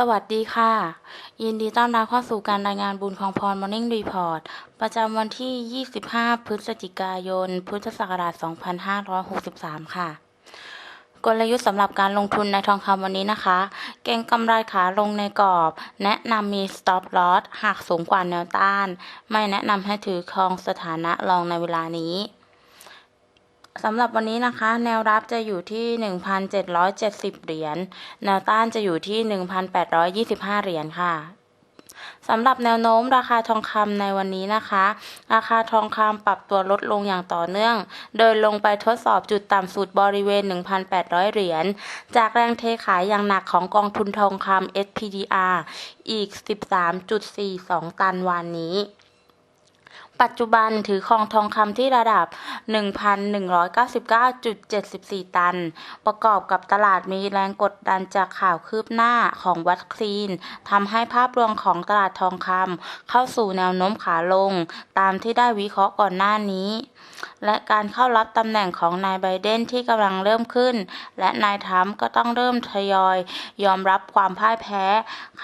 สวัสดีค่ะ ยินดีต้อนรับเข้าสู่การรายงานบุญของพร Morning Report ประจำวันที่ 25 พฤศจิกายน พุทธศักราช 2563 ค่ะ กลยุทธ์สำหรับการลงทุนในทองคำวันนี้นะคะ เก็งกำไรขาลงในกรอบ แนะนำมี stop loss หากสูงกว่าแนวต้าน ไม่แนะนำให้ถือครองสถานะรองในเวลานี้ สำหรับวันนี้นะคะ แนวรับจะอยู่ที่ 1,770 เหรียญ แนวต้านจะอยู่ที่ 1,825 เหรียญค่ะสำหรับแนวโน้มราคาทองคำในวันนี้นะคะ ราคาทองคำปรับตัวลดลงอย่างต่อเนื่อง โดยลงไปทดสอบจุดต่ำสุดบริเวณ 1,800 เหรียญ จากแรงเทขายอย่างหนักของกองทุนทองคำ SPDR อีก 13.42 ตันวันนี้ ปัจจุบันถือครองทองคำที่ระดับ 1,199.74 ตัน ประกอบกับตลาดมีแรงกดดันจากข่าวคืบหน้าของวัคซีนทำให้ภาพรวมของตลาดทองคำเข้าสู่แนวโน้มขาลง ตามที่ได้วิเคราะห์ก่อนหน้านี้ และการเข้ารับตำแหน่งของนายไบเดนที่กำลังเริ่มขึ้น และนายทรัมป์ก็ต้องเริ่มทยอย ยอมรับความพ่ายแพ้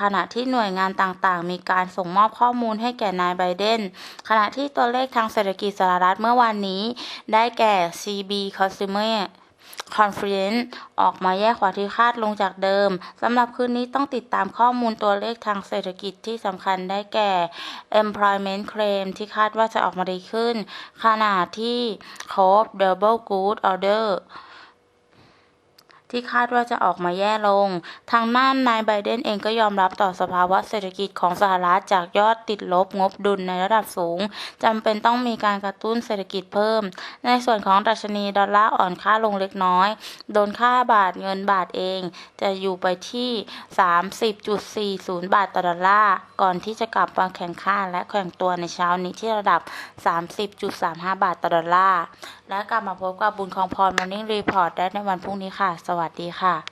ขณะที่หน่วยงานต่างๆ มีการส่งมอบข้อมูลให้แก่นายไบเดนขณะที่ตัวเลขทางเศรษฐกิจสหรัฐเมื่อวานนี้ ได้แก่ CB Consumer Conference ออกมาแย่กว่าที่คาดลงจากเดิมสำหรับคืนนี้ต้องติดตามข้อมูลตัวเลขทางเศรษฐกิจที่สำคัญได้แก่ Employment Claim ที่คาดว่าจะออกมาดีขึ้น ขณะที่ c o p Double Good Order ที่คาดว่าจะออกมาแย่ลง ทางด้านนายไบเดนเองก็ยอมรับต่อสภาวะเศรษฐกิจของสหรัฐจากยอดติดลบงบดุลในระดับสูงจำเป็นต้องมีการกระตุ้นเศรษฐกิจเพิ่ม ในส่วนของดัชนีดอลลาร์อ่อนค่าลงเล็กน้อย โดนค่าบาทเงินบาทเอง จะอยู่ไปที่ 30.40 บาทต่อดอลลาร์ก่อนที่จะกลับมาแข่งค่าและแข่งตัวในเช้านี้ที่ระดับ 30.35 บาทต่อดอลลาร์และกลับมาพบกับบุญของพร Morning Report ได้ในวันพรุ่งนี้ค่ะ สวัสดีวัสดีค่ะ